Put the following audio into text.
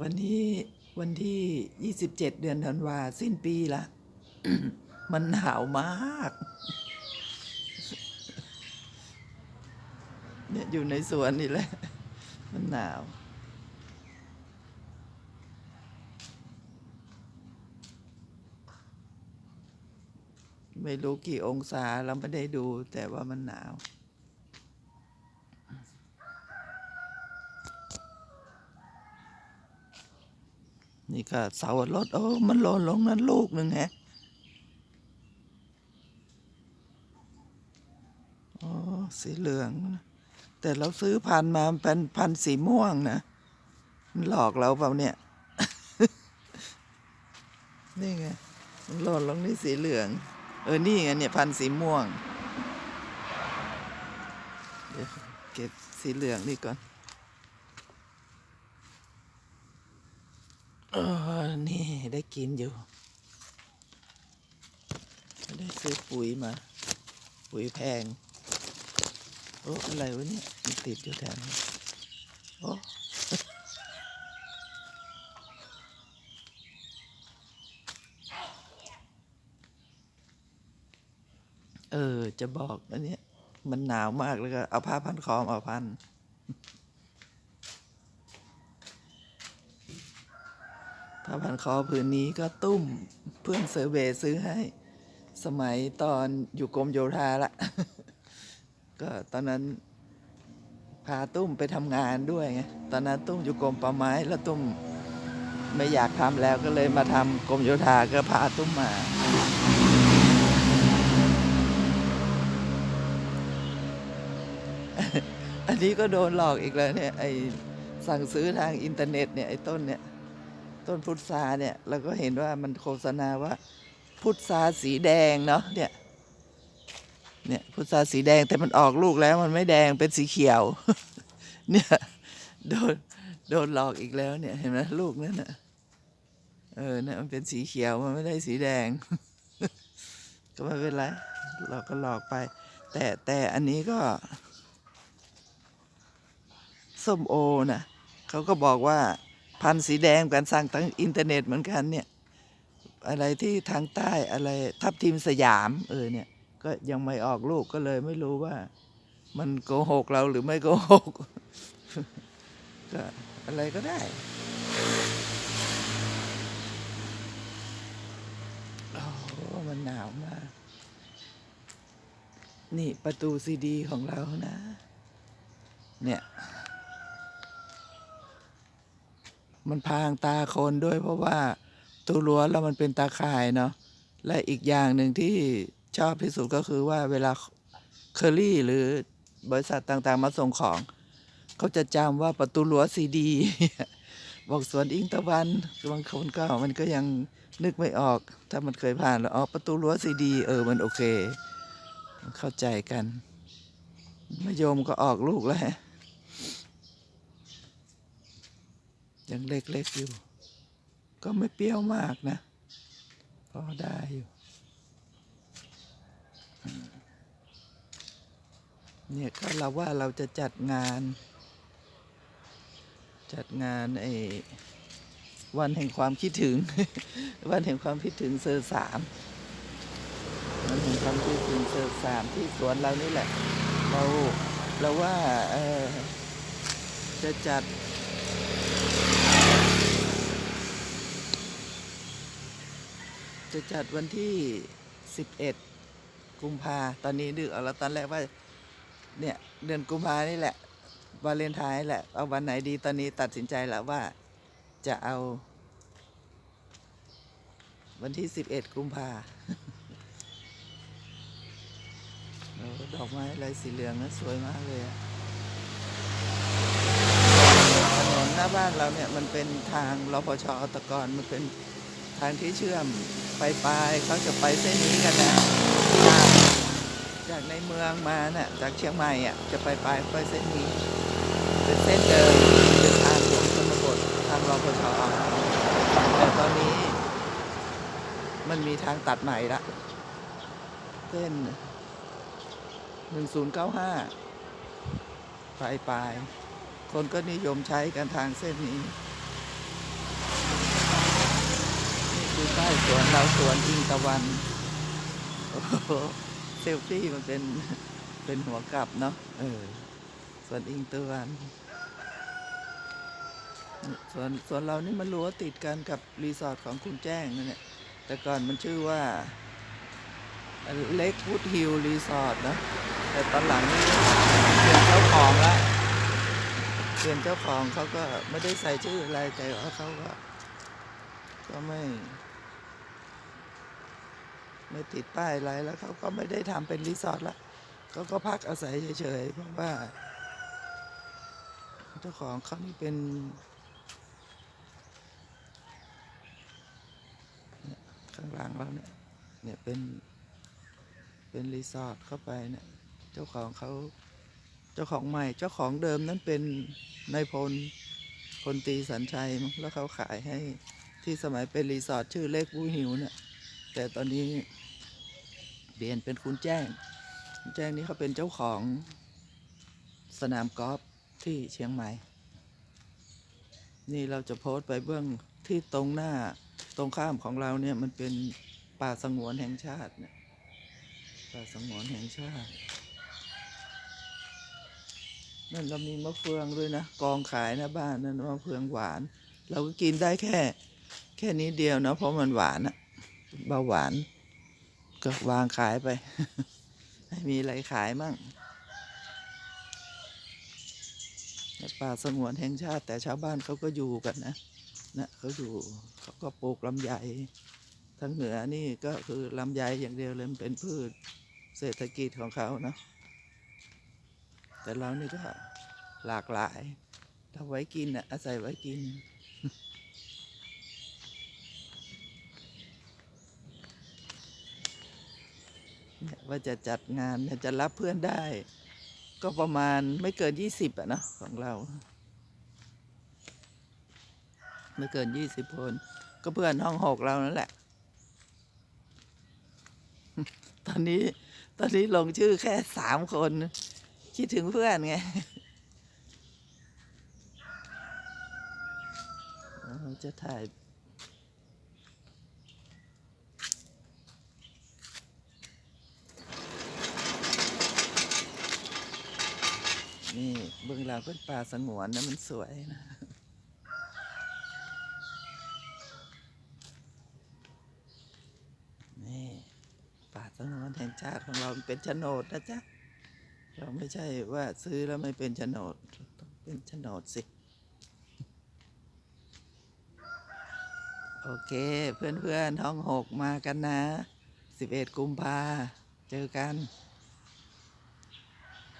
วันนี้วันที่27เดือนธันวาสิ้นปีละ มันหนาวมาก เนี่ยอยู่ในสวนนี่แหละ มันหนาวไม่รู้กี่องศาเราไม่ได้ดูแต่ว่ามันหนาว นี่ก็เสารถโอ้มันหล่นลงนั้นลูกหนึ่งแฮะอ๋อสีเหลือง แต่เราซื้อพันมาเป็นพันสีม่วงนะมันหลอกเราเปล่าเนี่ย นี่ไงมันหล่นลงนี่สีเหลือง เออ นี่ไงเนี่ยพันสีม่วงเก็บสีเหลืองนี่ก่อน เออนี่ได้กินอยู่ ได้ซื้อปุ๋ยมา ปุ๋ยแพง โอ้อะไรวะเนี่ยมันติดอยู่แถวนี้โอ้เออ จะบอกอันเนี้ยมันหนาวมากแล้วก็เอาผ้าพันคอมาพัน ผ้าพันคอผืนนี้ก็ตุ้มเพื่อนเซอร์เวซื้อให้ สมัยตอนอยู่กรมโยธาละ ก็ตอนนั้นพาตุ้มไปทำงานด้วยไง ตอนนั้นตุ้มอยู่กรมป่าไม้แล้วตุ้มไม่อยากทำแล้วก็เลยมาทำกรมโยธาก็พาตุ้มมา อันนี้ก็โดนหลอกอีกแล้วเนี่ยไอสั่งซื้อทางอินเทอร์เน็ตเนี่ยไอต้นเนี่ย ต้นพุทราเนี่ยเราก็เห็นว่ามันโฆษณาว่า พุทราสีแดงเนาะเนี่ยเนี่ยพุทราสีแดงแต่มันออกลูกแล้วมันไม่แดงเป็นสีเขียว เนี่ยโดนโดนหลอกอีกแล้วเนี่ยเห็นไหมลูกนั่นน่ะเออเนี่ยมันเป็นสีเขียวมันไม่ได้สีแดง ก็ไม่เป็นไรเราก็หลอกไป แต่แต่อันนี้ก็ส้มโอนะเขาก็บอกว่า พันสีแดงกันสั่งทางอินเทอร์เน็ตเหมือนกันเนี่ย อะไรที่ทางใต้อะไรทับทิมสยาม เออเนี่ย ก็ยังไม่ออกลูกก็เลยไม่รู้ว่า มันโกหกเราหรือไม่โกหกก็อะไรก็ได้โอ้โหมันหนาวมาก นี่ประตูซีดีของเรานะ เนี่ย มันพรางตาคนด้วย เพราะว่าตูรั้วแล้วมันเป็นตาข่ายเนาะและอีกอย่างหนึ่งที่ชอบที่สุดก็คือว่าเวลาเคอรี่หรือบริษัทต่างๆ มาส่งของเขาจะจำว่าประตูรั้วซีดี บอกสวนอิงตะวันบางคนก็มันก็ยังนึกไม่ออก ถ้ามันเคยผ่านแล้วอ๋อประตูรั้วซีดี เออมันโอเค เข้าใจกันมะยมก็ออกลูกแล้ว ยังเล็กๆอยู่ ก็ไม่เปรี้ยวมากนะ พอได้อยู่ เนี่ยก็เราว่าเราจะจัดงาน จัดงานไอ้วันแห่งความคิดถึง วันแห่งความคิดถึงเซอร์สามวันแห่งความคิดถึงเซอร์สามที่สวนเรานี่แหละ เราเราว่าเออจะจัด จะจัดวันที่ 11 กุมภาตอนนี้ดึกเอาแล้วตอนแรกว่า เนี่ยเดือนกุมภานี่แหละวาเลนไทน์แหละ เอาวันไหนดีตอนนี้ตัดสินใจแล้วว่าจะเอา วันที่ 11 กุมภาดอกไม้ลายสีเหลืองนะสวยมากเลยถนนหน้าบ้านเราเนี่ยมันเป็นทางรพชอตกรมันเป็นางที่เชื่อมไปปลายเขาจะไปเส้นนี้กันนะจากจากในเมืองมาน่ะจากเชียงใหม่อะจะไปปลายไปเส้นนี้ เป็นเส้นเดิมเป็นทางหลวงชนบททางรพชแต่ตอนนี้ มันมีทางตัดใหม่ละเส้นหนึ่งศูนย์เก้าห้าปปลายคนก็นิยมใช้กันทางเส้นนี้ ดูป้ายสวนเราสวนอิงตะวันโอ้โหเซลฟี่มันเป็นเป็นหัวกลับเนาะเออสวนอิงตะวันสวนสวนเรานี่มันรั้วติดกันกับรีสอร์ทของคุณแจ้งนั่นแหละแต่ก่อนมันชื่อว่าเล็กวูดฮิลรีสอร์ทนะแต่ตอนหลังนี่เปลี่ยนเจ้าของละเปลี่ยนเจ้าของเขาก็ไม่ได้ใส่ชื่ออะไรแต่ว่าเขาก็ ก็ไม่ ไม่ติดป้ายอะไรแล้วเขาก็ไม่ได้ทำเป็นรีสอร์ทละเขาก็พักอาศัยเฉยๆเพราะว่า เจ้าของเขานี่เป็นเนี่ยข้างหลังเราเนี่ยเนี่ยเป็นเป็นรีสอร์ทเข้าไปเนี่ยเจ้าของเขาเจ้าของใหม่เจ้าของเดิมนั้นเป็นนายพลพลตีสัญชัยแล้วเขาขายให้ที่สมัยเป็นรีสอร์ทชื่อเล็กวูหิวเนี่ยแต่ตอนนี้ เปลี่ยนเป็นคุณแจ้งคุณแจ้งนี่เขาเป็นเจ้าของสนามกอล์ฟที่เชียงใหม่ นี่เราจะโพสต์ไปเบื้องที่ตรงหน้าตรงข้ามของเราเนี่ยมันเป็นป่าสงวนแห่งชาติเนี่ยป่าสงวนแห่งชาตินั่นเรามีมะเฟืองด้วยนะกองขายหนะบ้านนั่นมะเฟืองหวาน เราก็กินได้แค่ แค่นี้เดียวนะเพราะมันหวานอะเบาหวาน ก็วางขายไป ให้มีอะไรขายมั่งป่าสงวนแห่งชาติ แต่ชาวบ้านเขาก็อยู่กันนะนะเขาอยู่เขาก็ปลูกลำไยทางเหนือนี่ก็คือลำไยอย่างเดียวเลยเป็นพืชเศรษฐกิจของเขาเนาะแต่เรานี่ก็หลากหลายถ้าไว้กินนะอาศัยไว้กิน เนี่ย ว่าจะจัดงานเนี่ยจะรับเพื่อนได้ ก็ประมาณไม่เกินยี่สิบอะเนาะของเรา ไม่เกินยี่สิบคน ก็เพื่อนห้องหกเรานั่นแหละ ตอนนี้ตอนนี้ลงชื่อแค่สามคน คิดถึงเพื่อนไงจะถ่าย นี่เบื้องหลังเป็นป่าสงวนนะมันสวยนะนี่ป่าสงวนแห่งชาติของเราเป็นโฉนดนะจ๊ะเราไม่ใช่ว่าซื้อแล้วไม่เป็นโฉนดต้องเป็นโฉนดสิโอเค เพื่อนๆท้องหกมากันนะ11กุมภาเจอกัน